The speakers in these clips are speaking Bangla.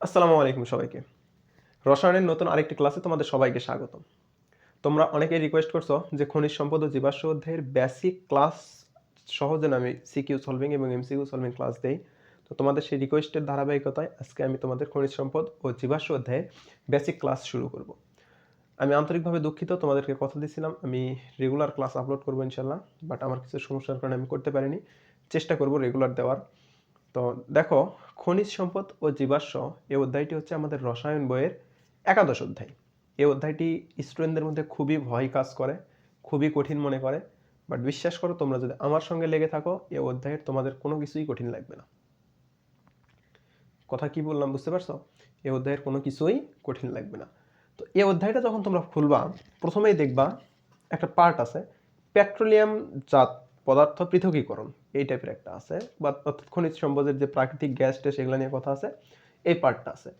আসসালামু আলাইকুম সবাইকে। রসায়নের নতুন আরেকটি ক্লাসে তোমাদের সবাইকে স্বাগতম। তোমরা অনেকেই রিকোয়েস্ট করছ যে খনিজ সম্পদ ও জীবাশ্ম অধ্যায়ের বেসিক ক্লাস সহজে আমি সিকিউ সলভিং এবং এমসিকিউ সলভিং ক্লাস দেই। তো তোমাদের সেই রিকোয়েস্টের ধারাবাহিকতায় আজকে আমি তোমাদের খনিজ সম্পদ ও জীবাশ্ম অধ্যায়ের বেসিক ক্লাস শুরু করব। আমি আন্তরিকভাবে দুঃখিত, তোমাদেরকে কথা দিয়েছিলাম আমি রেগুলার ক্লাস আপলোড করব ইনশাল্লাহ বাট আমার কিছু সমস্যার কারণে আমি করতে পারিনি। চেষ্টা করব রেগুলার দেওয়ার। তো দেখো, খনিজ সম্পদ ও জীবাশ্ম, এই অধ্যায়টি হচ্ছে আমাদের রসায়ন বইয়ের একাদশ অধ্যায়। এই অধ্যায়টি স্টুডেন্টদের মধ্যে খুবই ভয় কাজ করে, খুবই কঠিন মনে করে। বাট বিশ্বাস করো, তোমরা যদি আমার সঙ্গে লেগে থাকো, এই অধ্যায়ের তোমাদের কোনো কিছুই কঠিন লাগবে না। কথা কি বললাম, বুঝতে পারছ? এই অধ্যায়ের কোনো কিছুই কঠিন লাগবে না। তো এই অধ্যায়টা যখন তোমরা খুলবা, প্রথমেই দেখবা একটা পার্ট আছে পেট্রোলিয়াম জাত পদার্থ পৃথকীকরণ। এই টাইপের একটা আছে, বা খনিজ সম্পদের যে প্রাকৃতিক গ্যাস ট্যাস এগুলো নিয়ে কথা আছে, এই পার্টটা আছে।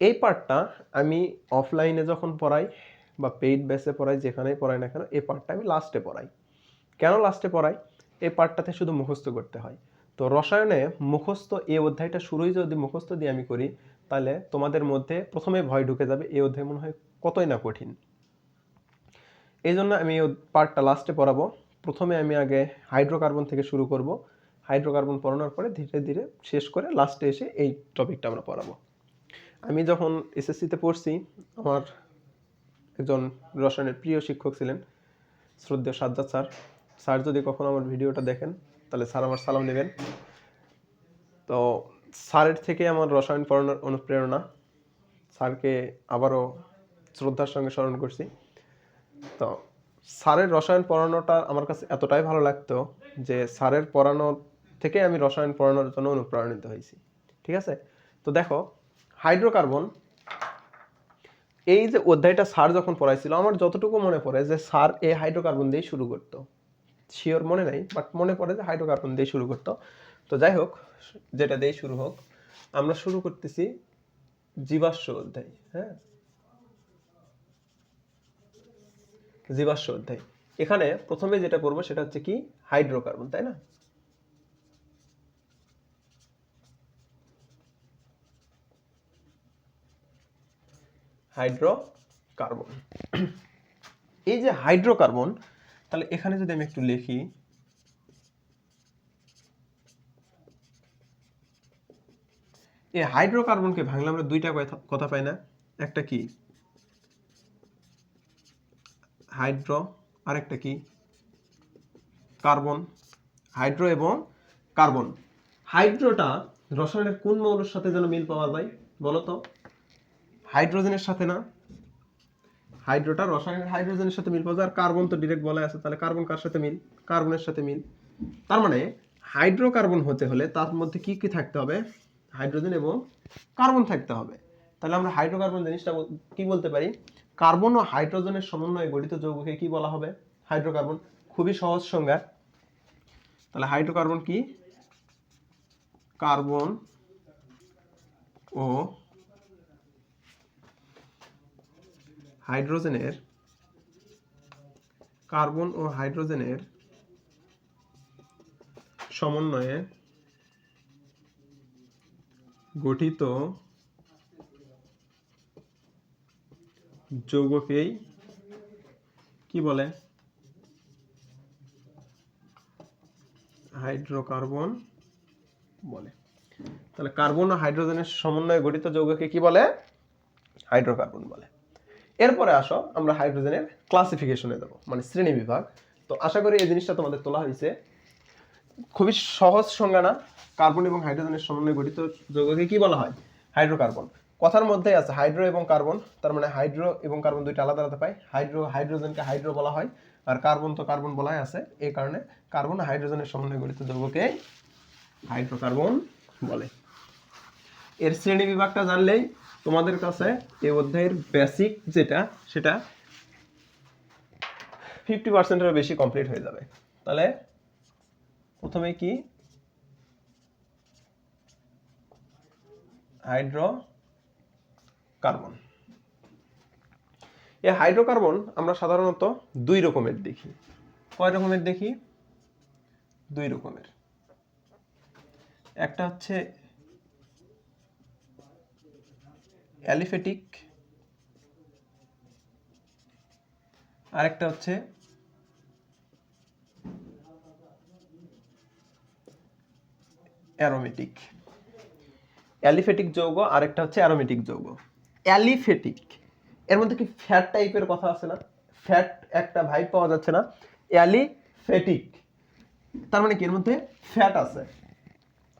এই পার্টটা আমি অফলাইনে যখন পড়াই, বা পেইড বেসে পড়াই, যেখানেই পড়াই না কেন, এই পার্টটা আমি লাস্টে পড়াই। কেন লাস্টে পড়াই? এই পার্টটাতে শুধু মুখস্থ করতে হয়। তো রসায়নে মুখস্থ এই অধ্যায়টা শুরুই যদি মুখস্থ দিয়ে আমি করি তাহলে তোমাদের মধ্যে প্রথমে ভয় ঢুকে যাবে এই অধ্যায় মনে হয় কতই না কঠিন। এই জন্য আমি এই পার্টটা লাস্টে পড়াবো। প্রথমে আমি আগে হাইড্রোকার্বন থেকে শুরু করব। হাইড্রোকার্বন পড়ানোর পরে ধীরে ধীরে শেষ করে লাস্টে এসে এই টপিকটা আমরা পড়াবো। আমি যখন এসএসসিতে পড়ছি, আমার একজন রসায়নের প্রিয় শিক্ষক ছিলেন, শ্রদ্ধেয় সাজ্জাদ স্যার। স্যার যদি কখনো আমার ভিডিওটা দেখেন, তাহলে স্যার আমার সালাম নেবেন। তো স্যারের থেকে আমার রসায়ন পড়ানোর অনুপ্রেরণা। স্যারকে আবারও শ্রদ্ধার সঙ্গে স্মরণ করছি। তো স্যারের রসায়ন পড়ানোটা আমার কাছে এতটাই ভালো লাগতো যে স্যারের পড়ানো থেকে আমি রসায়ন পড়ানোর জন্য অনুপ্রাণিত হয়েছি। ঠিক আছে? তো দেখো, হাইড্রোকার্বন, এই যে অধ্যায়টা স্যার যখন পড়াইছিল, আমার যতটুকু মনে পড়ে যে স্যার এ হাইড্রোকার্বন দিয়ে শুরু করতো। শিওর মনে নাই বাট মনে পড়ে যে হাইড্রোকার্বন দিয়ে শুরু করতো। তো যাই হোক যেটা দিয়ে শুরু হোক, আমরা শুরু করতেছি জীবাশ্ম অধ্যায় হ্যাঁ? জীবাশ্ম অধ্যায়। এখানে প্রথমে যেটা করব সেটা হচ্ছে কি? হাইড্রোকার্বন, তাই না? হাইড্রোকার্বন। এই যে হাইড্রোকার্বন, তাহলে এখানে যদি আমি একটু লিখি এই হাইড্রোকার্বনকে ভাঙলে আমরা দুইটা কথা- পাই না। একটা কি? হাইড্রো, আরেকটা কি? কার্বন। হাইড্রো এবং কার্বন। হাইড্রোটা রসায়নের কোন মৌলের সাথে যেন মিল পাওয়া যায়, বলো তো? হাইড্রোজেনের সাথে না। হাইড্রোটা রসায়নের হাইড্রোজেনের সাথে মিল পাওয়া যায়, আর কার্বন তো ডিরেক্ট বলা আছে, তাহলে কার্বন কার সাথে মিল? কার্বনের সাথে মিল। তার মানে হাইড্রোকার্বন হতে হলে তার মধ্যে কি কি থাকতে হবে? হাইড্রোজেন এবং কার্বন থাকতে হবে। তাহলে আমরা হাইড্রোকার্বন জিনিসটা কি বলতে পারি? কার্বন ও হাইড্রোজেনের সমন্বয়ে গঠিত যৌগকে কি বলা হবে? হাইড্রোকার্বন। খুবই সহজ সংজ্ঞা। তাহলে হাইড্রোকার্বন কি? কার্বন ও হাইড্রোজেনের কার্বন ও হাইড্রোজেনের সমন্বয়ে গঠিত যৌগকেই কি বলে? হাইড্রোকার্বন বলে। তাহলে কার্বন ও হাইড্রোজেনের সমন্বয়ে গঠিত যৌগকে কি বলে? হাইড্রোকার্বন বলে। এরপরে আসো, আমরা হাইড্রোজেনের ক্লাসিফিকেশনে যাব মানে শ্রেণি বিভাগ। তো আশা করি এই জিনিসটা তোমাদের তোলা হয়েছে। খুবই সহজ সংজ্ঞা না? কার্বন এবং হাইড্রোজেনের সমন্বয়ে গঠিত যৌগকে কি বলা হয়? হাইড্রোকার্বন। কথার মধ্যেই আছে হাইড্রো এবং কার্বন, তার মানে হাইড্রো এবং কার্বন দুইটা আলাদা আলাদা পাই হাইড্রো, হাইড্রোজেনকে হাইড্রো বলা হয়, আর কার্বন তো কার্বন বলাই আছে। এই কারণে কার্বন হাইড্রোজেনের সমন্বয়ে গঠিত যৌগকে হাইড্রোকার্বন বলে। এর শ্রেণি বিভাগটা জানলেই তোমাদের কাছে এই অধ্যায়ের বেসিক যেটা, সেটা ফিফটি পার্সেন্টেরও বেশি কমপ্লিট হয়ে যাবে। তাহলে প্রথমে কি? হাইড্রো কার্বন এই হাইড্রোকার্বন আমরা সাধারণত দুই রকমের দেখি। কয় রকমের দেখি? দুই রকমের। একটা হচ্ছে অ্যালিফেটিক, আরেকটা হচ্ছে অ্যারোমেটিক। অ্যালিফেটিক যৌগ, আরেকটা হচ্ছে অ্যারোমেটিক যৌগ। অ্যালিফেটিক, এর মধ্যে কি ফ্যাট টাইপের কথা আছে না? ফ্যাট একটা ভাইব পাওয়া যাচ্ছে না। অ্যালিফেটিক, তার মানে কি? এর মধ্যে ফ্যাট আছে।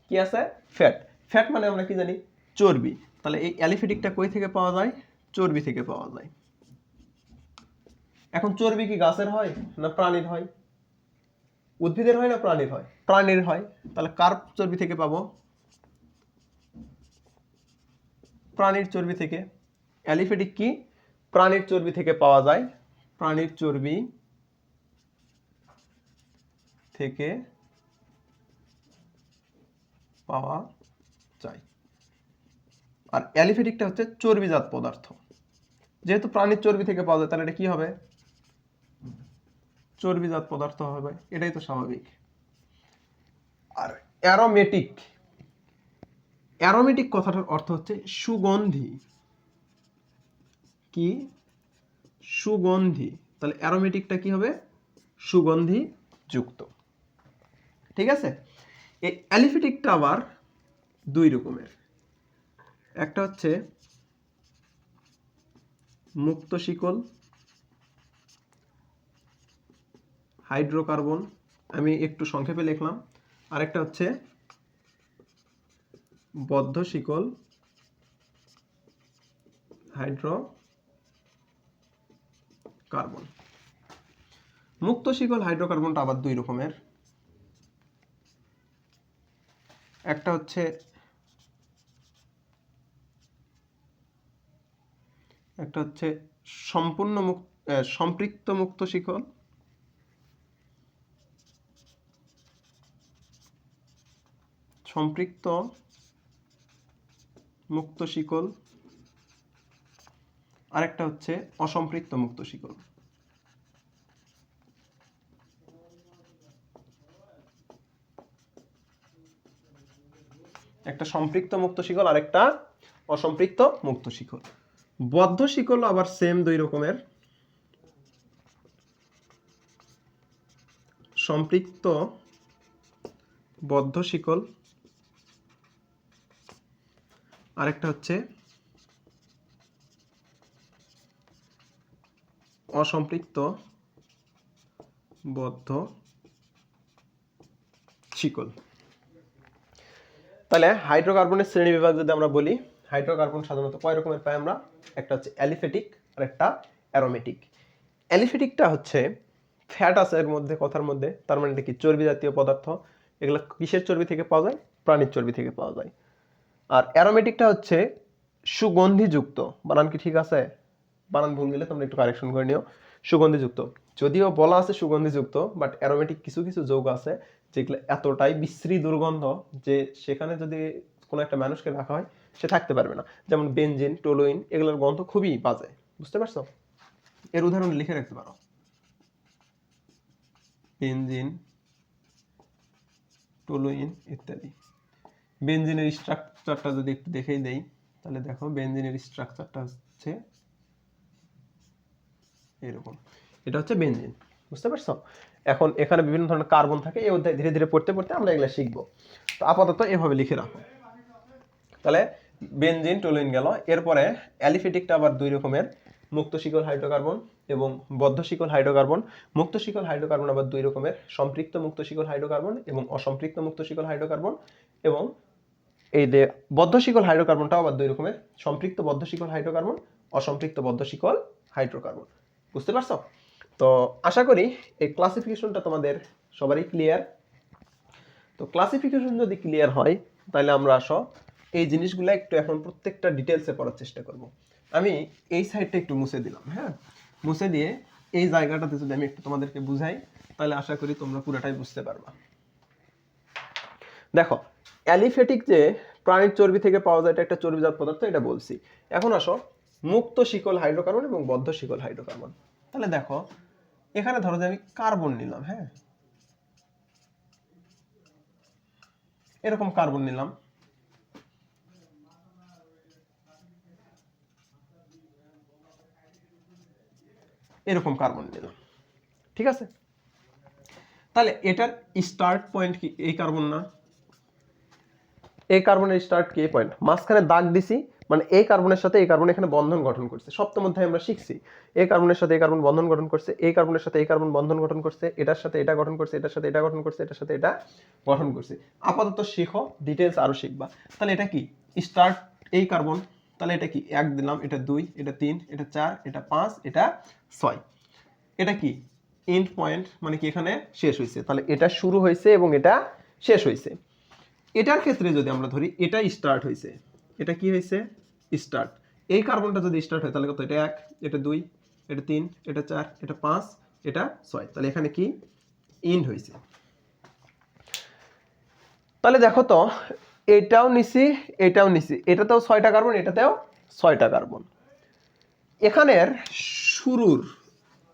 কি আছে? ফ্যাট ফ্যাট মানে আমরা কি জানি? চর্বি। তাহলে এই অ্যালিফেটিকটা কই থেকে পাওয়া যায়? চর্বি থেকে পাওয়া যায়। এখন চর্বি কি গাছের হয় না প্রাণীর হয়? উদ্ভিদের হয় না প্রাণীর হয়? প্রাণীর হয়। তাহলে কার চর্বি থেকে পাবো? প্রাণীর চর্বি থেকে, অ্যালিফেটিক কি? প্রাণীর চর্বি থেকে পাওয়া যায়। প্রাণীর চর্বি থেকে পাওয়া যায়। আর অ্যালিফেটিকটা হচ্ছে চর্বিজাত পদার্থ। যেহেতু প্রাণীর চর্বি থেকে পাওয়া যায়, তাহলে এটা কি হবে? চর্বিজাত পদার্থ হবে। এটাই তো স্বাভাবিক। আর অ্যারোমেটিক অ্যারোমেটিক কথাটার অর্থ হচ্ছে সুগন্ধি। কি? সুগন্ধি। তাহলে অ্যারোমেটিকটা কি হবে? সুগন্ধি যুক্ত ঠিক আছে? এই অ্যালিফেটিকটা আবার দুই রকমের। একটা হচ্ছে মুক্ত শিকল, হাইড্রোকার্বন। আমি একটু সংক্ষেপে লিখলাম। আরেকটা হচ্ছে বদ্ধ শিকল, হাইড্রো, কার্বন। মুক্ত শিকল হাইড্রোকার্বনটা আবার দুই রকমের। একটা হচ্ছে একটা হচ্ছে সম্পূর্ণ মুক্ত সম্পৃক্ত মুক্ত শিকল। সম্পৃক্ত মুক্ত শিকল। আরেকটা হচ্ছে অসম্পৃক্ত মুক্ত শিকল। একটা সম্পৃক্ত মুক্ত শিকল, আরেকটা অসম্পৃক্ত মুক্ত শিকল। বদ্ধ শিকল আবার সেম দুই রকমের। সম্পৃক্ত বদ্ধ শিকল আরেকটা হচ্ছে অসম্পৃক্ত, বদ্ধ, শিকল। তাহলে হাইড্রোকার্বনের শ্রেণি বিভাগ যদি আমরা বলি, হাইড্রোকার্বন সাধারণত কয় রকমের পাই আমরা? একটা হচ্ছে অ্যালিফেটিক, আর একটা অ্যারোমেটিক। অ্যালিফেটিকটা হচ্ছে ফ্যাট আছে এর মধ্যে, কথার মধ্যে, তার মানে এটা কি? চর্বি জাতীয় পদার্থ। এগুলো কিসের চর্বি থেকে পাওয়া যায়? প্রাণীর চর্বি থেকে পাওয়া যায়। আর অ্যারোমেটিকটা হচ্ছে সুগন্ধিযুক্ত। বানান কি ঠিক আছে? বানান ভুল গেলে তোমরা একটু কারেকশন করে নিও। সুগন্ধিযুক্ত। যদিও বলা আছে সুগন্ধিযুক্ত বাট অ্যারোমেটিক কিছু কিছু যৌগ আছে যেগুলো এতটাই বিশ্রী দুর্গন্ধ যে সেখানে যদি কোনো একটা মানুষকে রাখা হয়, সে থাকতে পারবে না। যেমন বেঞ্জিন টোলোইন এগুলোর গন্ধ খুবই বাজে। বুঝতে পারছ? এর উদাহরণ লিখে রাখতে পারো। বেঞ্জিন টোলোইন ইত্যাদি। বেনজিনের স্ট্রাকচারটা যদি একটু দেখেই দেই, তাহলে দেখো বেনজিনের স্ট্রাকচারটা হচ্ছে এরকম। এটা হচ্ছে বেনজিন বুঝতে পারছ? এখন এখানে বিভিন্ন ধরনের কার্বন থাকে এই অধ্যায় ধীরে ধীরে পড়তে পড়তে আমরা এগুলো শিখব। তো আপাতত এভাবে লিখে রাখো। তাহলে বেনজিন টোলিন গেল, এরপরে অ্যালিফেটিকটা আবার দুই রকমের, মুক্ত শিকল হাইড্রোকার্বন এবং বদ্ধ শিকল হাইড্রোকার্বন। মুক্ত শিকল হাইড্রোকার্বন আবার দুই রকমের, সম্পৃক্ত মুক্ত শিকল হাইড্রোকার্বন এবং অসম্পৃক্ত মুক্ত শিকল হাইড্রোকার্বন এবং এই যে বদ্ধ শিকল হাইড্রোকার্বনটাও আবার দুই রকমের, সম্পৃক্ত বদ্ধ শিকল হাইড্রোকার্বন, অসম্পৃক্ত বদ্ধ শিকল হাইড্রোকার্বন। বুঝতে পারছ? তো আশা করি এই ক্লাসিফিকেশনটা তোমাদের সবারই ক্লিয়ার তো ক্লাসিফিকেশন যদি ক্লিয়ার হয়, তাহলে আমরা আসো, এই জিনিসগুলো একটু এখন প্রত্যেকটা ডিটেলসে পড়ার চেষ্টা করব। আমি এই সাইডটা একটু মুছে দিলাম হ্যাঁ? মুছে দিয়ে এই জায়গাটাতে যদি আমি একটু তোমাদেরকে বুঝাই, তাহলে আশা করি তোমরা পুরোটাই বুঝতে পারবা। দেখো অ্যালিফেটিক যে প্রাণীর চর্বি থেকে পাওয়া যায়, এটা একটা চর্বিজাত পদার্থ, এটা বলছি। এখন আসো, মুক্ত শিকল হাইড্রোকার্বন এবং বদ্ধ শিকল হাইড্রোকার্বন। তাহলে দেখো, এখানে ধরো যে আমি কার্বন নিলাম হ্যাঁ? এরকম কার্বন নিলাম। এরকম কার্বন নিলাম। ঠিক আছে? তাহলে এটার স্টার্ট পয়েন্ট কি? এই কার্বন না। এই কার্বনের স্টার্ট কি পয়েন্ট মাঝখানে দাগ দিছি মানে এই কার্বনের সাথে এই কার্বন এখানে বন্ধন গঠন করছে। সপ্তম অধ্যায়ে আমরা শিখছি। এই কার্বনের সাথে এই কার্বন বন্ধন গঠন করছে এই কার্বনের সাথে এই কার্বন বন্ধন গঠন করছে, এটার সাথে এটা গঠন করছে, এটার সাথে এটা গঠন করছে, এটার সাথে এটা গঠন করছে। আপাতত শিখো ডিটেলস আরও শিখবা। তাহলে এটা কি? স্টার্ট এই কার্বন তাহলে এটা কি? এক দিলাম, এটা দুই, এটা তিন, এটা চার, এটা পাঁচ, এটা ছয়। এটা কি? এন্ড পয়েন্ট মানে কি এখানে শেষ হয়েছে। তাহলে এটা শুরু হয়েছে এবং এটা শেষ হয়েছে। এটার ক্ষেত্রে যদি আমরা ধরি, এটা স্টার্ট হয়েছে এটা কি হয়েছে স্টার্ট এই কার্বনটা যদি স্টার্ট হয়, তাহলে কত? এটা এক, এটা দুই, এটা তিন, এটা চার, এটা পাঁচ, এটা ছয়। তাহলে এখানে কি? ইন্ড হয়েছে তাহলে দেখো তো, এটাও নিছি এটাও নিছি। এটাতেও ছয়টা কার্বন এটাতেও ছয়টা কার্বন এখানের শুরুর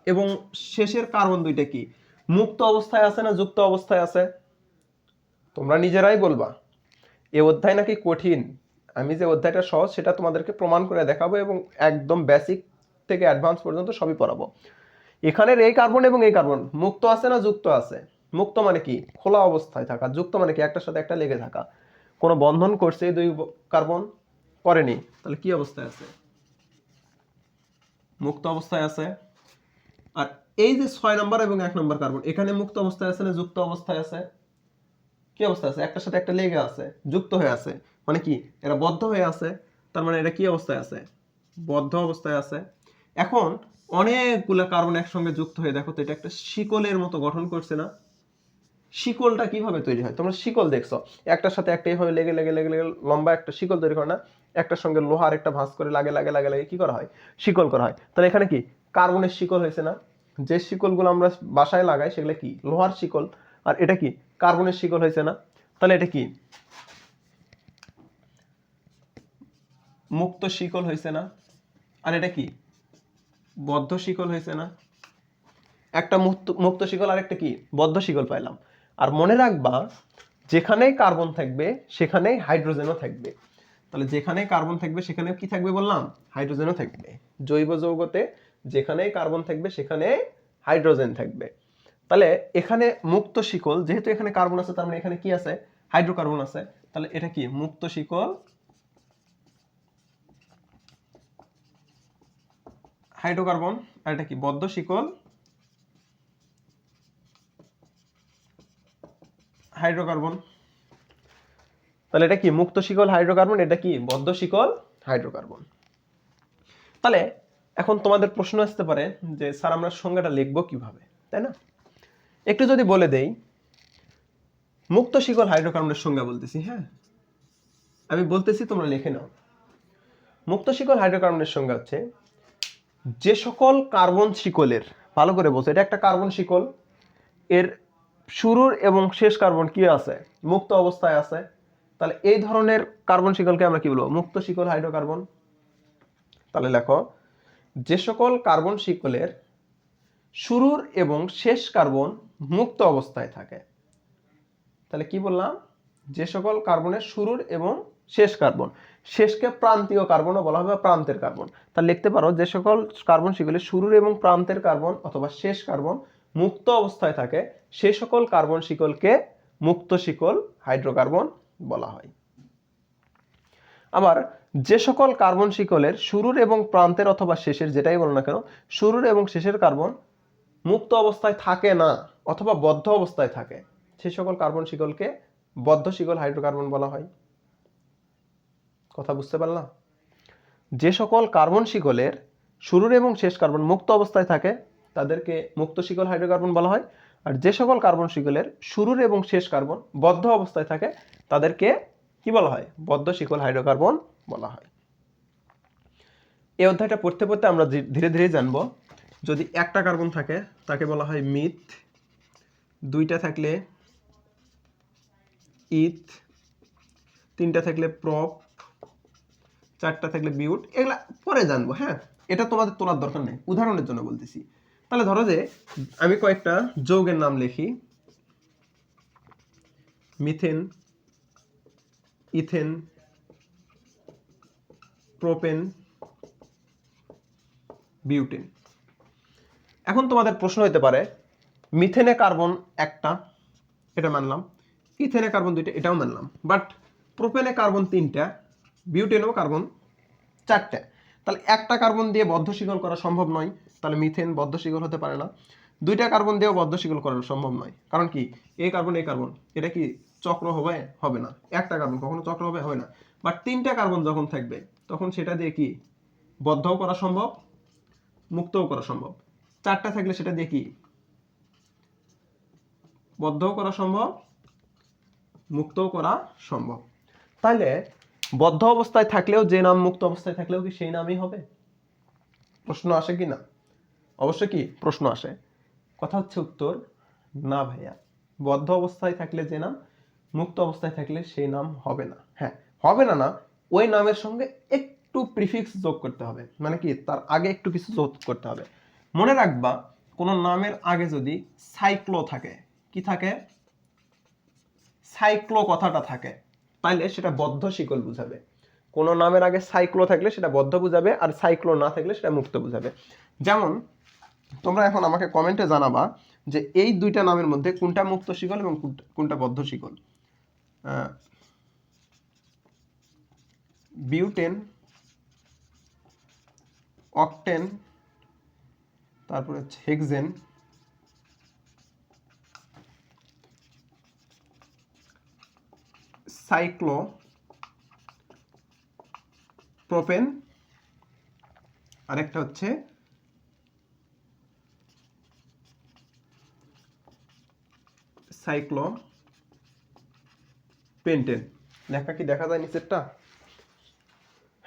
এবং শেষের কার্বন দুইটা কি? মুক্ত অবস্থায় আছে না যুক্ত অবস্থায় আছে? তোমরা নিজেরাই বলবা। এ অধ্যায় নাকি কঠিন? আমি যে অধ্যায়টা সহজ, সেটা তোমাদেরকে প্রমাণ করে দেখাবো এবং একদম বেসিক থেকে অ্যাডভান্স পর্যন্ত সবই পড়াবো। এখানের এই কার্বন এবং এই কার্বন মুক্ত আছে না যুক্ত আছে? মুক্ত মানে কি? খোলা অবস্থায় থাকা। যুক্ত মানে কি? একটার সাথে একটা লেগে থাকা। কোনো বন্ধন করছে এই দুই কার্বন করেনি। তাহলে কি অবস্থায় আছে? মুক্ত অবস্থায় আছে। আর এই যে ছয় নম্বর এবং এক নম্বর কার্বন এখানে মুক্ত অবস্থায় আছে না যুক্ত অবস্থায় আছে? কি অবস্থা আছে? একটার সাথে একটা লেগে আছে, যুক্ত হয়ে আছে। মানে কি? এরা বদ্ধ হয়ে আছে। তার মানে এটা কি অবস্থায় আছে? বদ্ধ অবস্থায় আছে। এখন অনেকগুলা কার্বন একসঙ্গে যুক্ত হয়ে, দেখো তো এটা একটা শিকলের মতো গঠন করছে না? শিকলটা কীভাবে তৈরি হয়? তোমরা শিকল দেখছ। একটার সাথে একটা এইভাবে লেগে লেগে লেগে লেগে, লম্বা একটা শিকল তৈরি করে না? একটার সঙ্গে লোহার একটা ভাঁজ করে লাগে লাগে লাগে লাগে, কি করা হয়? শিকল করা হয়। তাহলে এখানে কি? কার্বনের শিকল হয়েছে না? যে শিকলগুলো আমরা বাসায় লাগাই, সেগুলো কি? লোহার শিকল। আর এটা কি? কার্বনের শিকল হয়েছে না। তাহলে এটা কি? মুক্ত শিকল হয়েছে না। আর এটা কি? বদ্ধ শিকল হয়েছে না। একটা মুক্ত মুক্ত শিকল আর একটা কি? বদ্ধ শিকল পাইলাম। আর মনে রাখবা, যেখানেই কার্বন থাকবে, সেখানেই হাইড্রোজেনও থাকবে। তাহলে যেখানে কার্বন থাকবে সেখানে কি থাকবে বললাম? হাইড্রোজেনও থাকবে। জৈব যৌগতে যেখানেই কার্বন থাকবে সেখানে হাইড্রোজেন থাকবে। তাহলে এখানে মুক্ত শিকল, যেহেতু এখানে কার্বন আছে, তার মানে এখানে কি আছে? হাইড্রোকার্বন আছে। তাহলে এটা কি? মুক্ত শিকল, হাইড্রোকার্বন, আর এটা কি? বদ্ধ শিকল, হাইড্রোকার্বন। তাহলে এটা কি? মুক্ত শিকল, হাইড্রোকার্বন, এটা কি? বদ্ধ শিকল, হাইড্রোকার্বন। তাহলে এখন তোমাদের প্রশ্ন আসতে পারে যে, স্যার, আমরা সংজ্ঞাটা লিখব কীভাবে, তাই না? একটু যদি বলে দেই, মুক্ত শিকল হাইড্রোকার্বনের সংজ্ঞা বলতেছি হ্যাঁ? আমি বলতেছি, তোমরা লিখে নাও। মুক্ত শিকল হাইড্রোকার্বনের সংজ্ঞা হচ্ছে, যে সকল কার্বন শিকলের, ভালো করে বলছো, এটা একটা কার্বন শিকল, এর শুরুর এবং শেষ কার্বন কি আছে? মুক্ত অবস্থায় আছে। তাহলে এই ধরনের কার্বন শিকলকে আমরা কি বলব? মুক্ত শিকল হাইড্রোকার্বন তাহলে লেখো, যে সকল কার্বন শিকলের শুরুর এবং শেষ কার্বন মুক্ত অবস্থায় থাকে। তাহলে কি বললাম? যে সকল কার্বনের শুরুর এবং শেষ কার্বন, শেষকে প্রান্তীয় কার্বনও বলা হবে প্রান্তের কার্বন। তাহলে লিখতে পারো, যে সকল কার্বন শিকলের শুরুর এবং প্রান্তের কার্বন অথবা শেষ কার্বন মুক্ত অবস্থায় থাকে সেই সকল কার্বন শিকলকে মুক্ত শিকল, হাইড্রোকার্বন বলা হয়। আবার যে সকল কার্বন শিকলের শুরুর এবং প্রান্তের অথবা শেষের, যেটাই বলো না কেন, শুরুর এবং শেষের কার্বন মুক্ত অবস্থায় থাকে না। অথবা বদ্ধ অবস্থায় থাকে। সে সকল কার্বন শিকলকে বদ্ধ শিকল হাইড্রোকার্বন বলা হয়। কথা বুঝতে পারলাম? যে সকল কার্বন শিকলের শুরুর এবং শেষ কার্বন মুক্ত অবস্থায় থাকে, তাদেরকে মুক্ত শিকল হাইড্রোকার্বন বলা হয়। আর যে সকল কার্বন শিকলের শুরুর এবং শেষ কার্বন বদ্ধ অবস্থায় থাকে, তাদেরকে কি বলা হয়? বদ্ধ শিকল হাইড্রোকার্বন বলা হয়। এই অধ্যায়টা পড়তে পড়তে আমরা ধীরে ধীরে জানব, যদি একটা কার্বন থাকে, তাকে বলা হয় মিথ। দুইটা থাকলে ইথ, তিনটা থাকলে প্রপ, চারটা থাকলে বিউট, এগুলা পরে জানব হ্যাঁ? এটা তোমাদের তোলার দরকার নেই, উদাহরণের জন্য বলতেছি। তাহলে ধরো যে আমি কয়েকটা যৌগের নাম লিখি। Methane, ethane, propane, butane. এখন তোমাদের প্রশ্ন হতে পারে মিথেনে কার্বন একটা, এটা মানলাম। ইথেনে কার্বন দুইটা, এটাও মানলাম। বাট প্রোপেনে কার্বন তিনটা, বিউটেনেও কার্বন চারটা। তাহলে একটা কার্বন দিয়ে বদ্ধ শিকল করা সম্ভব নয়, তাহলে মিথেন বদ্ধ শিকল হতে পারে না। দুইটা কার্বন দিয়েও বদ্ধ শিকল করা সম্ভব নয়। কারণ কি? এই কার্বন এই কার্বন। এটা কি চক্র হবে? হবে না। একটা কার্বন, কখনো চক্র হবে? হবে না। বাট তিনটা কার্বন যখন থাকবে, তখন সেটা দিয়ে কি? বদ্ধও করা সম্ভব, মুক্তও করা সম্ভব। চারটা থাকলে সেটা দিয়ে কি? বদ্ধও করা সম্ভব, মুক্তও করা সম্ভব। তাহলে বদ্ধ অবস্থায় থাকলেও যে নাম মুক্ত অবস্থায় থাকলেও কি সেই নামই হবে? প্রশ্ন আসে কি না? অবশ্যই কি প্রশ্ন আসে। কথা হচ্ছে উত্তর, না ভাইয়া। বদ্ধ অবস্থায় থাকলে যে নাম, মুক্ত অবস্থায় থাকলে সেই নাম হবে না। হ্যাঁ হবে না না, ওই নামের সঙ্গে একটু প্রিফিক্স যোগ করতে হবে। মানে কি, তার আগে একটু কিছু যোগ করতে হবে। মনে রাখবা, কোনো নামের আগে যদি সাইক্লো থাকে থাকে? সাইক্লো কথাটা থাকে। তাইলে সেটা বদ্ধ শিকল বুঝাবে। কোনো নামের আগে সাইক্লো থাকলে সেটা বদ্ধ বুঝাবে আর সাইক্লো না থাকলে সেটা মুক্ত বুঝাবে। যেমন, তোমরা এখন আমাকে কমেন্টে জানাবা যে এই দুইটা নামের মধ্যে কোনটা মুক্ত শিকল এবং কোনটা- বদ্ধ শিকল। বিউটেন, অকটেন, তারপরে হচ্ছে হেক্সেন সাইক্লো প্রোপেন আরেকটা হচ্ছে সাইক্লো পেন্টেন লেখা কি দেখা যায় নিচেরটা?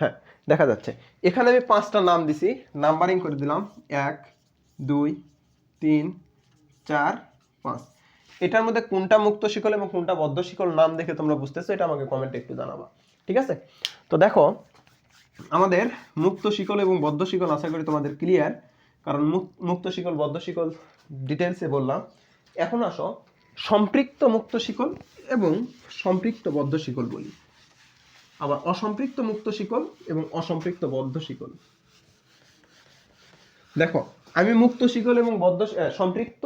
হ্যাঁ দেখা যাচ্ছে। এখানে আমি পাঁচটা নাম দিছি, নাম্বারিং করে দিলাম। এক, দুই, তিন, চার, পাঁচ। এটার মধ্যে কোনটা মুক্ত শিকল এবং কোনটা বদ্ধ শিকল নাম দেখে তোমরা বুঝতেছো, এটা আমাকে কমেন্টে একটু জানাবা, ঠিক আছে? তো দেখো, আমাদের মুক্ত শিকল এবং বদ্ধ শিকল আশা করি তোমাদের ক্লিয়ার কারণ মুক- মুক্ত শিকল, বদ্ধ শিকল ডিটেলসে বললাম। এখন আসো, সম্পৃক্ত মুক্ত শিকল এবং সম্পৃক্ত বদ্ধ শিকল বলি। আবার অসম্পৃক্ত মুক্ত শিকল এবং অসম্পৃক্ত বদ্ধ শিকল। দেখো আমি মুক্ত শিকল এবং বদ্ধ সম্পৃক্ত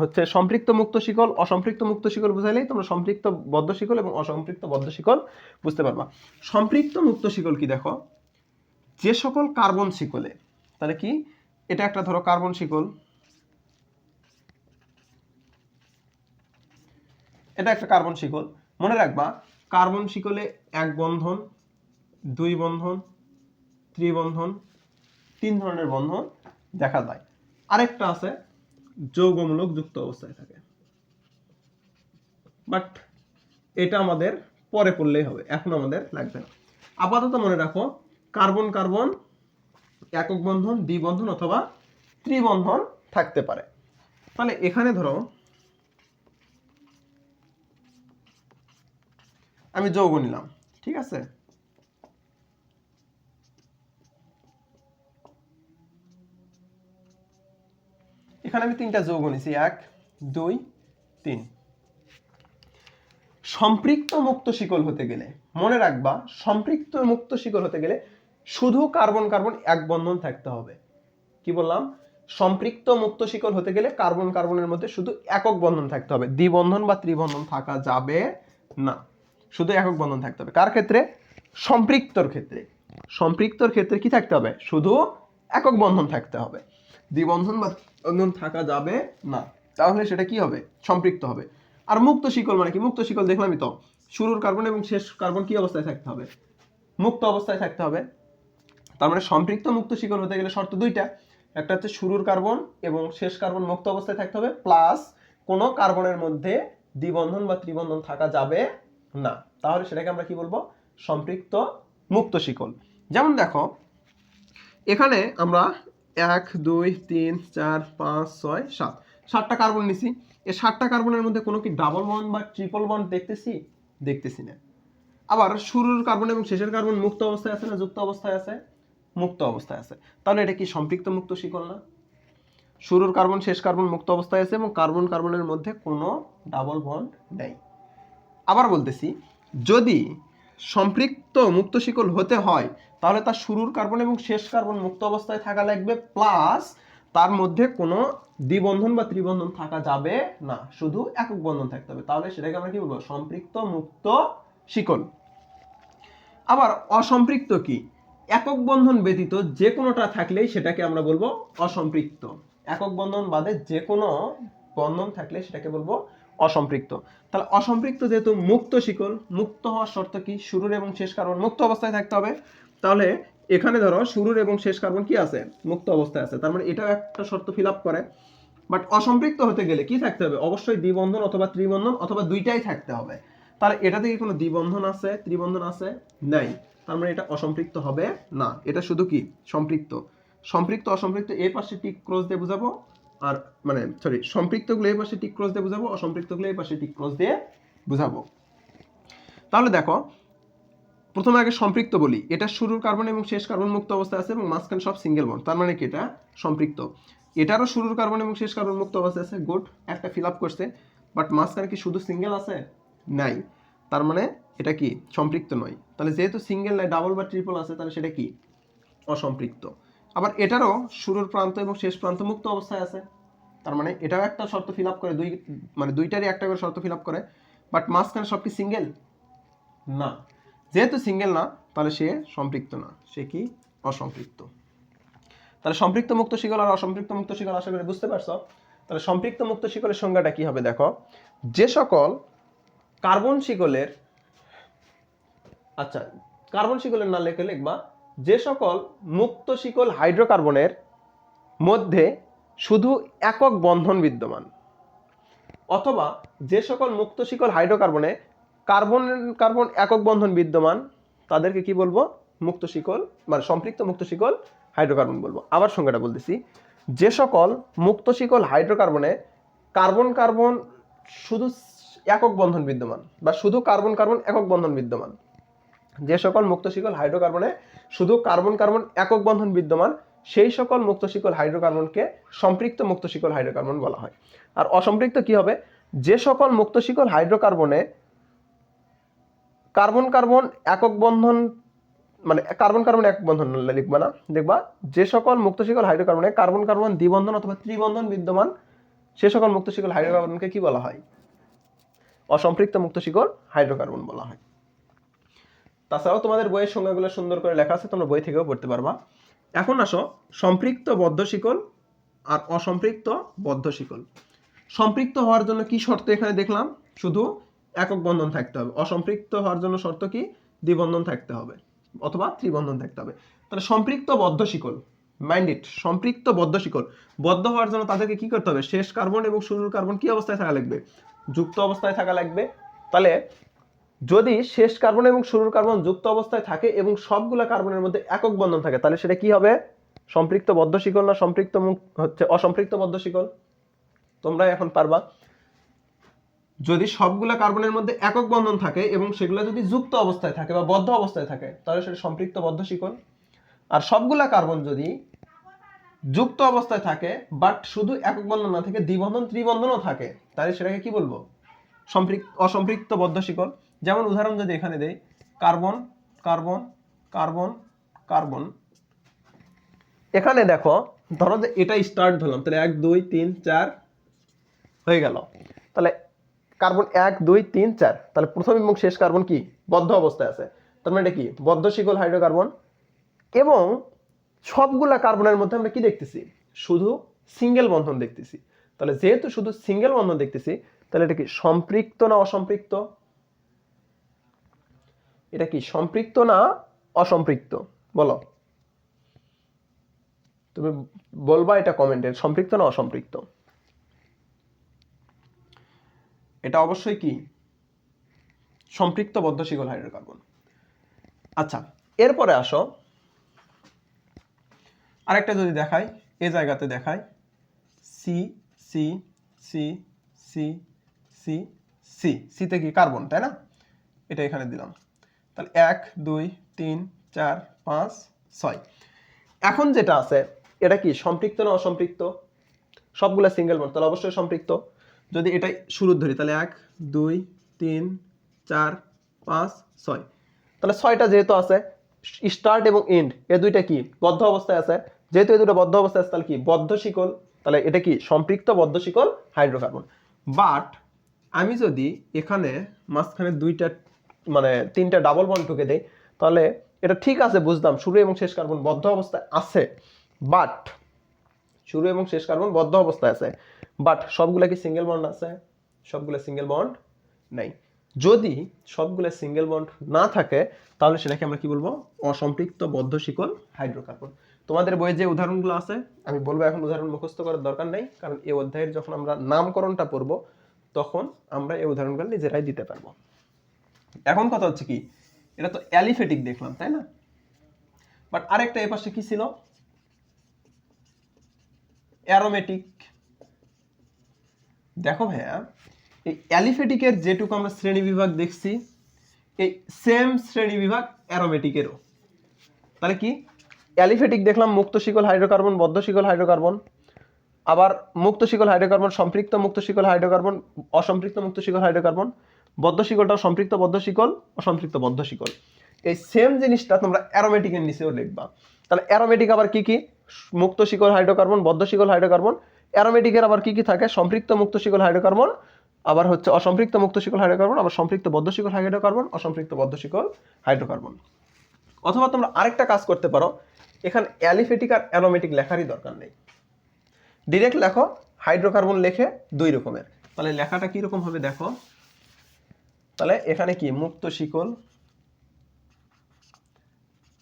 হচ্ছে সম্পৃক্ত মুক্ত শিকল, অসম্পৃক্ত মুক্ত শিকল বুঝাইলেই তোমরা সম্পৃক্ত বদ্ধ শিকল এবং অসম্পৃক্ত বদ্ধ শিকল বুঝতে পারবা। সম্পৃক্ত মুক্ত শিকল কি দেখো? যে সকল কার্বন শিকলে, তাহলে কি? এটা একটা ধরো কার্বন শিকল। এটা একটা কার্বন শিকল। মনে রাখবা, কার্বন শিকলে এক বন্ধন, দুই বন্ধন, ত্রিবন্ধন, তিন ধরনের বন্ধন দেখা যায়। আরেকটা আছে, যৌগমূলক যুক্ত অবস্থায় থাকে। বাট এটা আমাদের পরে পড়লেই হবে, এখন আমাদের লাগবে না। আপাতত মনে রাখো, কার্বন কার্বন একক বন্ধন দ্বিবন্ধন অথবা ত্রিবন্ধন থাকতে পারে। তাহলে এখানে ধরো, আমি যৌগ নিলাম, ঠিক আছে? এখানে আমি তিনটা যৌগ নিছি, এক, দুই, তিন। সম্পৃক্ত মুক্ত শিকল হতে গেলে, মনে রাখবা সম্পৃক্ত মুক্ত শিকল হতে গেলে শুধু কার্বন কার্বন এক বন্ধন থাকতে হবে। কি বললাম? সম্পৃক্ত মুক্ত শিকল হতে গেলে কার্বন, কার্বনের মধ্যে শুধু একক বন্ধন থাকতে হবে। দ্বিবন্ধন বা ত্রিবন্ধন থাকা যাবে না। শুধু একক বন্ধন থাকতে হবে। কার ক্ষেত্রে? সম্পৃক্তর ক্ষেত্রে। সম্পৃক্তর ক্ষেত্রে কি থাকতে হবে? শুধু একক বন্ধন থাকতে হবে। দ্বিবন্ধন বা বন্ধন থাকা যাবে না। তাহলে সেটা কি হবে? সম্পৃক্ত হবে। আর মুক্ত শিকল মানে কি? মুক্ত শিকল দেখলামই তো। শুরুর কার্বন এবং শেষ কার্বন কি অবস্থায় থাকতে হবে? মুক্ত অবস্থায় থাকতে হবে। তার মানে সম্পৃক্ত মুক্ত শিকল হতে গেলে শর্ত দুইটা। একটা হচ্ছে শুরুর কার্বন এবং শেষ কার্বন মুক্ত অবস্থায় থাকতে হবে, প্লাস কোনো কার্বনের মধ্যে দ্বিবন্ধন বা ত্রিবন্ধন থাকা যাবে না। তাহলে সেটাকে আমরা কি বলব? সম্পৃক্ত মুক্ত শিকল। যেমন দেখো, এখানে আমরা এক, দুই, তিন, চার, পাঁচ, ছয়, সাত। সাতটা কার্বন নিছি। এই সাতটা কার্বনের মধ্যে কোনো কি ডাবল বন্ড বা ট্রিপল বন্ড দেখতেছি? দেখতেছি না। আবার শুরুর কার্বন এবং শেষের কার্বন মুক্ত অবস্থায় আছে না যুক্ত অবস্থায় আছে? মুক্ত অবস্থায় আছে। তাহলে এটা কি সম্পৃক্ত মুক্ত শিকল না? শুরুর কার্বন শেষ কার্বন মুক্ত অবস্থায় আছে এবং কার্বন কার্বনের মধ্যে কোনো ডাবল বন্ড নেই। আবার বলতেছি, যদি সম্পৃক্ত মুক্ত শিকল হতে হয় তাহলে তার শুরুর কার্বন এবং শেষ কার্বন মুক্ত অবস্থায় থাকা লাগবে প্লাস তার মধ্যে কোনো দ্বিবন্ধন বা ত্রিবন্ধন থাকা যাবে না, শুধু একক বন্ধন থাকতে হবে। তাহলে সেটাকে আমরা কি বলব? সম্পৃক্ত মুক্ত শিকল। আবার অসম্পৃক্ত কি? একক বন্ধন ব্যতীত যে কোনোটা থাকলেই সেটাকে আমরা বলব অসম্পৃক্ত। একক বন্ধন বাদে যে কোনো বন্ধন থাকলে সেটাকে বলব অসম্পৃক্ত। তাহলে অসম্পৃক্ত যেহেতু মুক্ত শিকল, মুক্ত হওয়ার শর্ত কি? শুরুর এবং শেষ কার্বন মুক্ত অবস্থায় থাকতে হবে। তাহলে এখানে ধরো শুরুর এবং শেষ কার্বন কি আছে? মুক্ত অবস্থায় আছে। তার মানে এটাও একটা শর্ত ফিল আপ করে। বাট অসম্পৃক্ত হতে গেলে কি থাকতে হবে? অবশ্যই দ্বিবন্ধন অথবা ত্রিবন্ধন অথবা দুইটাই থাকতে হবে। তাহলে এটা থেকে কোনো দ্বিবন্ধন আছে? ত্রিবন্ধন আছে? নাই। তার মানে এটা অসম্পৃক্ত হবে না। এটা শুধু কি? সম্পৃক্ত। সম্পৃক্ত, অসম্পৃক্ত এই পাশে টিক ক্রস দিয়ে বুঝাবো। আর মানে সরি সম্পৃক্তগুলো এই পাশে টিক ক্রস দিয়ে বুঝাবো, অসম্পৃক্তগুলো এই পাশে টিক ক্রস দিয়ে বুঝাবো। তাহলে দেখো প্রথমে আগে সম্পৃক্ত বলি। এটা শুরুর কার্বন এবং শেষ কার্বন মুক্ত অবস্থায় আছে এবং মাঝখানে সব সিঙ্গেল বন্ড তার মানে কি এটা সম্পৃক্ত। এটারও শুরুর কার্বন এবং শেষ কার্বন মুক্ত অবস্থায় আছে। গুড একটা ফিল আপ করছে। বাট মাঝখানে কি শুধু সিঙ্গেল আছে? নাই। তার মানে এটা কি? সম্পৃক্ত নয়। তাহলে যেহেতু সিঙ্গেল নাই ডাবল বা ট্রিপল আছে, তাহলে সেটা কি? অসম্পৃক্ত। আবার এটারও শুরুর প্রান্ত এবং শেষ প্রান্ত মুক্ত অবস্থায় আছে। তার মানে এটাও একটা শর্ত ফিল আপ করে। দুই মানে দুইটারই একটা করে শর্ত ফিল আপ করে। বাট মাঝখানে সব কি সিঙ্গেল না। যেহেতু সিঙ্গেল না, তাহলে সে সম্পৃক্ত না। সে কি? অসম্পৃক্ত। তাহলে সম্পৃক্ত মুক্ত শিকল আর অসম্পৃক্ত মুক্ত শিকল আশা করি বুঝতে পারছ? তাহলে সম্পৃক্ত মুক্ত শিকলের সংজ্ঞাটা কি হবে দেখো? যে সকল কার্বন শিকলের আচ্ছা কার্বন শিকলের না লেখে লিখবা, যে সকল মুক্ত শিকল হাইড্রোকার্বনের মধ্যে শুধু একক বন্ধন বিদ্যমান, অথবা যে সকল মুক্ত শিকল হাইড্রোকার্বনে কার্বন কার্বন একক বন্ধন বিদ্যমান, তাদেরকে কি বলব? মুক্ত শিকল মানে সম্পৃক্ত মুক্ত শিকল, হাইড্রোকার্বন বলব। আবার সংজ্ঞাটা বলতেছি। যে সকল মুক্ত শিকল হাইড্রোকার্বনে কার্বন কার্বন শুধু একক বন্ধন বিদ্যমান বা শুধু কার্বন কার্বন একক বন্ধন বিদ্যমান। যে সকল মুক্ত শিকল হাইড্রোকার্বনে শুধু কার্বন কার্বন একক বন্ধন বিদ্যমান, সেই সকল মুক্ত শিকল হাইড্রোকার্বনকে সম্পৃক্ত মুক্ত শিকল হাইড্রোকার্বন বলা হয়। আর অসম্পৃক্ত কি হবে? যে সকল মুক্ত শিকল হাইড্রোকার্বনে কার্বন কার্বন একক বন্ধন মানে কার্বন কার্বন এক বন্ধন লিখবা না, দেখবা যে সকল মুক্ত শিকল হাইড্রোকার্বনে কার্বন কার্বন দ্বিবন্ধন অথবা ত্রিবন্ধন বিদ্যমান, সে সকল মুক্ত শিকল হাইড্রোকার্বনকে কি বলা হয়? অসম্পৃক্ত মুক্ত শিকল হাইড্রোকার্বন বলা হয়। তাছাড়াও তোমাদের বইয়ের সংজ্ঞাগুলো সুন্দর করে লেখা আছে, তোমরা বই থেকেও পড়তে পারবা। এখন আসো, সম্পৃক্ত বদ্ধ শিকল আর অসম্পৃক্ত বদ্ধ শিকল। সম্পৃক্ত হওয়ার জন্য কি শর্ত এখানে দেখলাম? শুধু একক বন্ধন থাকতে হবে। অসম্পৃক্ত হওয়ার জন্য শর্ত কি? দ্বিবন্ধন থাকতে হবে অথবা ত্রিবন্ধন থাকতে হবে। তাহলে সম্পৃক্ত বদ্ধ শিকল মাইন্ড ইট সম্পৃক্ত বদ্ধ শিকল, বদ্ধ হওয়ার জন্য তাদেরকে কি করতে হবে? শেষ কার্বন এবং শুরুর কার্বন কি অবস্থায় থাকা লাগবে? যুক্ত অবস্থায় থাকা লাগবে। তাহলে যদি শেষ কার্বন এবং শুরুর কার্বন যুক্ত অবস্থায় থাকে এবং সবগুলা কার্বনের মধ্যে একক বন্ধন থাকে, তাহলে সেটা কি হবে? সম্পৃক্ত বদ্ধ শিকল না সম্পৃক্ত হচ্ছে অসম্পৃক্ত বদ্ধ শিকল? তোমরা এখন পারবা। যদি সবগুলা কার্বনের মধ্যে একক বন্ধন থাকে এবং সেগুলো যদি যুক্ত অবস্থায় থাকে বা বদ্ধ অবস্থায় থাকে, তাহলে সেটা সম্পৃক্ত বদ্ধ শিকল আর সবগুলা কার্বন যদি যুক্ত অবস্থায় থাকে বাট শুধু একক বন্ধন না থাকে, দ্বিবন্ধন, ত্রিবন্ধনও থাকে, তাহলে সেটাকে কি বলব? সম্পৃক্ত, অসম্পৃক্ত বদ্ধ শিকল যেমন উদাহরণ যদি এখানে দেই, কার্বন কার্বন কার্বন কার্বন। এখানে দেখো, ধরো যে এটা স্টার্ট ধরলাম, তাহলে এক, দুই, তিন, চার, হয়ে গেল। তাহলে কার্বন এক, দুই, তিন, চার। তাহলে প্রথম এবং শেষ কার্বন কি? বদ্ধ অবস্থায় আছে। তার মানে এটা কি? বদ্ধ শিকল হাইড্রোকার্বন। এবং সবগুলা কার্বনের মধ্যে আমরা কি দেখতেছি? শুধু সিঙ্গেল বন্ধন দেখতেছি। তাহলে যেহেতু শুধু সিঙ্গেল বন্ধন দেখতেছি, তাহলে এটা কি সম্পৃক্ত না অসম্পৃক্ত? এটা কি সম্পৃক্ত না অসম্পৃক্ত? বলো। তুমি বলবা এটা কমেন্টে সম্পৃক্ত না অসম্পৃক্ত? এটা অবশ্যই কি? সম্পৃক্ত বদ্ধ শিকল হাইড্রোকার্বন। আচ্ছা এরপরে আসো। আরেকটা যদি দেখাই, এ জায়গাতে দেখাই। C C C C C C সিতে কি কার্বন, তাই না? এটা এখানে দিলাম। তাহলে এক, দুই, তিন, চার, পাঁচ, ছয়। এখন যেটা আছে, এটা কি সম্পৃক্ত না অসম্পৃক্ত? সবগুলা সিঙ্গেল বন্ড তাহলে অবশ্যই সম্পৃক্ত। যদি এটাই শুরু ধরি, তাহলে এক, দুই, তিন, চার, পাঁচ, ছয়। তাহলে ছয়টা যেহেতু আছে স্টার্ট এবং এন্ড এ দুইটা কি? বদ্ধ অবস্থায় আছে। যেহেতু এই দুটো বদ্ধ অবস্থায় আছে, তাহলে কি? বদ্ধ শিকল। তাহলে এটা কি? সম্পৃক্ত বদ্ধ শিকল হাইড্রোকার্বন বাট আমি যদি এখানে মাঝখানে দুইটা মানে তিনটা ডাবল বন্ড ঢুকে দেই, তাহলে এটা ঠিক আছে, বুঝলাম। শুরু এবং শেষ কার্বন বদ্ধ অবস্থায় আছে। বাট শুরু এবং শেষ কার্বন বদ্ধ অবস্থায় আছে। বাট সবগুলা কি সিঙ্গেল বন্ড আছে? সবগুলো সিঙ্গেল বন্ড নাই। যদি সবগুলো সিঙ্গেল বন্ড না থাকে, তাহলে সেটাকে আমরা কি বলব? অসম্পৃক্ত বদ্ধ শিকল হাইড্রোকার্বন। তোমাদের বইয়ে যে উদাহরণগুলো আছে, আমি বলব এখন উদাহরণ মুখস্থ করার দরকার নেই, কারণ এই অধ্যায়ের যখন আমরা নামকরণটা পড়ব, তখন আমরা এই উদাহরণগুলো নিজেরাই দিতে পারব। এখন কথা হচ্ছে কি, এটা তো অ্যালিফেটিক দেখলাম, তাই না? বাট আরেকটা এ পাশে কি ছিল? অ্যারোমেটিক। দেখো ভাইয়া, এই অ্যালিফেটিকের যেটুকু আমরা শ্রেণি বিভাগ দেখছি, এই সেম শ্রেণি বিভাগ অ্যারোমেটিকেরও। তাহলে কি? অ্যালিফেটিক দেখলাম মুক্ত শিকল হাইড্রোকার্বন, বদ্ধ শিকল হাইড্রোকার্বন, আবার মুক্ত শিকল হাইড্রোকার্বন, সম্পৃক্ত মুক্ত শিকল হাইড্রোকার্বন, অসম্পৃক্ত মুক্ত শিকল হাইড্রোকার্বন, বদ্ধ শিকলটাও সম্পৃক্ত বদ্ধ শিকল, অসম্পৃক্ত বদ্ধ শিকল। এই সেম জিনিসটা তোমরা অ্যারোমেটিকের নিচেও লিখবা তাহলে অ্যারোমেটিক আবার কি কি? মুক্ত শিকল হাইড্রোকার্বন, বদ্ধ শিকল হাইড্রোকার্বন অ্যারোমেটিকের আবার কি কি থাকে? সম্পৃক্ত মুক্ত শিকল হাইড্রোকার্বন, আবার হচ্ছে অসম্পৃক্ত মুক্ত শিকল হাইড্রোকার্বন, আবার সম্পৃক্ত বদ্ধ শিকল হাইড্রোকার্বন, অসম্পৃক্ত বদ্ধ শিকল হাইড্রোকার্বন। অথবা তোমরা আরেকটা কাজ করতে পারো, এখানে অ্যালিফেটিক আর অ্যারোমেটিক লেখারই দরকার নেই। ডিরেক্ট লেখো, হাইড্রোকার্বন লেখে দুই রকমের। তাহলে লেখাটা কি রকম হবে দেখো? তাহলে এখানে কি? মুক্ত শিকল,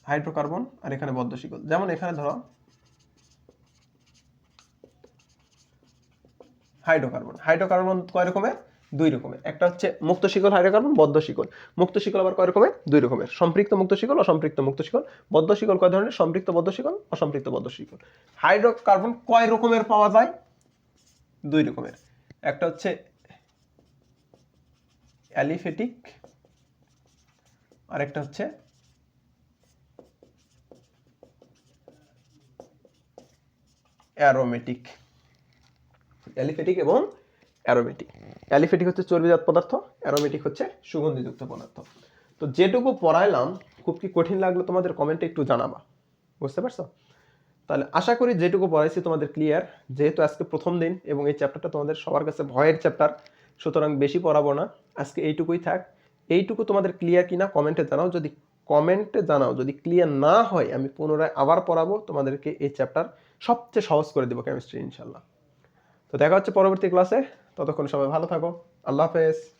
হাইড্রোকার্বন আর এখানে বদ্ধ শিকল। যেমন এখানে ধরো হাইড্রোকার্বন হাইড্রোকার্বন কয় রকমের? দুই রকমের। একটা হচ্ছে মুক্ত শিকল হাইড্রোকার্বন বদ্ধ শিকল। মুক্ত শিকল আবার কয় রকমের? দুই রকমের। সম্পৃক্ত মুক্ত শিকল, অসম্পৃক্ত মুক্ত শিকল। বদ্ধ শিকল কয় ধরনের? সম্পৃক্ত বদ্ধ শিকল, অসম্পৃক্ত বদ্ধ শিকল। হাইড্রোকার্বন কয় রকমের পাওয়া যায়? দুই রকমের। একটা হচ্ছে অ্যালিফেটিক আর একটা হচ্ছে অ্যারোমেটিক। অ্যালিফেটিক এবং অ্যারোমেটিক। অ্যালিফেটিক হচ্ছে চর্বিজাত পদার্থ, অ্যারোমেটিক হচ্ছে সুগন্ধিযুক্ত পদার্থ। তো যেটুকু পড়াইলাম, খুব কি কঠিন লাগল তোমাদের কমেন্টে একটু জানাবা। বুঝতে পারছ? তাহলে আশা করি যেটুকু পড়াইছি তোমাদের ক্লিয়ার যেহেতু আজকে প্রথম দিন এবং এই চ্যাপ্টারটা তোমাদের সবার কাছে ভয়ের চ্যাপ্টার সুতরাং বেশি পড়াবো না। আজকে এইটুকুই থাক। এইটুকু তোমাদের ক্লিয়ার কিনা কমেন্টে জানাও। যদি কমেন্টে জানাও, যদি ক্লিয়ার না হয়, আমি পুনরায় আবার পড়াবো। তোমাদেরকে এই চ্যাপ্টার সবচেয়ে সহজ করে দেবো কেমিস্ট্রি ইনশাল্লাহ তো দেখা হচ্ছে পরবর্তী ক্লাসে ততক্ষণ সবাই ভালো থাকো। আল্লাহ হাফেজ।